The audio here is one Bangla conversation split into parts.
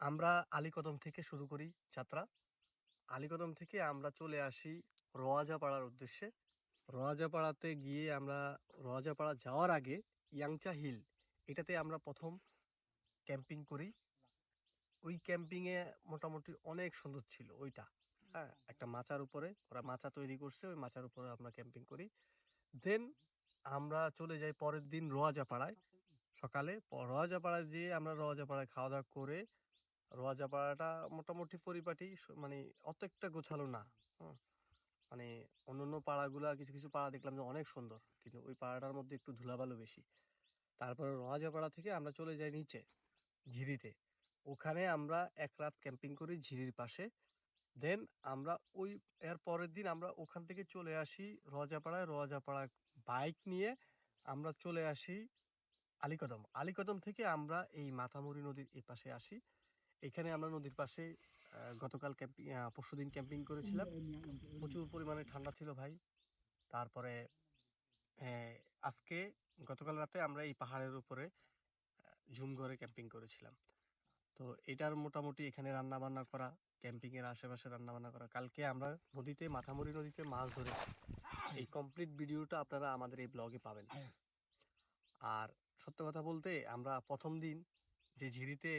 আমরা আলীকদম থেকে শুরু করি যাত্রা। আলীকদম থেকে আমরা চলে আসি রোয়াজাপাড়ার উদ্দেশ্যে। রোয়াজাপাড়াতে গিয়ে আমরা, রোয়াজাপাড়া যাওয়ার আগে ইয়াংচা হিল, এটাতে আমরা প্রথম ক্যাম্পিং করি। ওই ক্যাম্পিংয়ে মোটামুটি অনেক সুন্দর ছিল ওইটা হ্যাঁ? একটা মাচার উপরে, ওরা মাচা তৈরি করছে, ওই মাচার উপরে আমরা ক্যাম্পিং করি। দেন আমরা চলে যাই পরের দিন রোয়াজাপাড়ায়। সকালে রোয়াজাপাড়ায় যেয়ে আমরা রোয়াজাপাড়ায় খাওয়া দাওয়া করে রোয়াজাপাড়াটা মোটামুটি পরিপাটি মানে অত একটা গোছালো না। হুম। অন্য অন্যান্য পাড়াগুলা কিছু কিছু পাড়া দেখলাম যে অনেক সুন্দর, কিন্তু ওই পাড়াটার মধ্যে একটু ধুলাবালু বেশি। তারপরে রোয়াজাপাড়া থেকে আমরা চলে যাই নিচে, ঝিরিতে। ওখানে আমরা এক রাত ক্যাম্পিং করি ঝিরির পাশে। দেন আমরা ওই, এর পরের দিন আমরা ওখান থেকে চলে আসি রোয়াজাপাড়ায় রোয়াজাপাড়া বাইক নিয়ে আমরা চলে আসি আলীকদম। আলীকদম থেকে আমরা এই মাথামুড়ি নদীর এই পাশে আসি। এখানে আমরা নদীর পাশে গতকাল ক্যাম্পিং পরশু দিন ক্যাম্পিং করেছিলাম। প্রচুর পরিমাণে ঠান্ডা ছিল ভাই। তারপরে আজকে, গতকাল রাতে আমরা এই পাহাড়ের উপরে ঝুম ঘরে ক্যাম্পিং করেছিলাম। তো এটার মোটামুটি এখানে রান্না বান্না করা ক্যাম্পিং এর আশেপাশে রান্না বান্না করা। কালকে আমরা নদীতে, মাথামুড়ি নদীতে মাছ ধরেছি। এই কমপ্লিট ভিডিওটা আপনারা আমাদের এই ব্লগে পাবেন। আর সত্য কথা বলতে, আমরা প্রথম দিন যে ঝিরিতে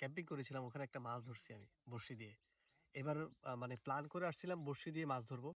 ক্যাম্পিং করেছিলাম, ওখানে একটা মাছ ধরছি আমি, বড়শি দিয়ে। এবার মানে প্ল্যান করে আসছিলাম বড়শি দিয়ে মাছ ধরবো।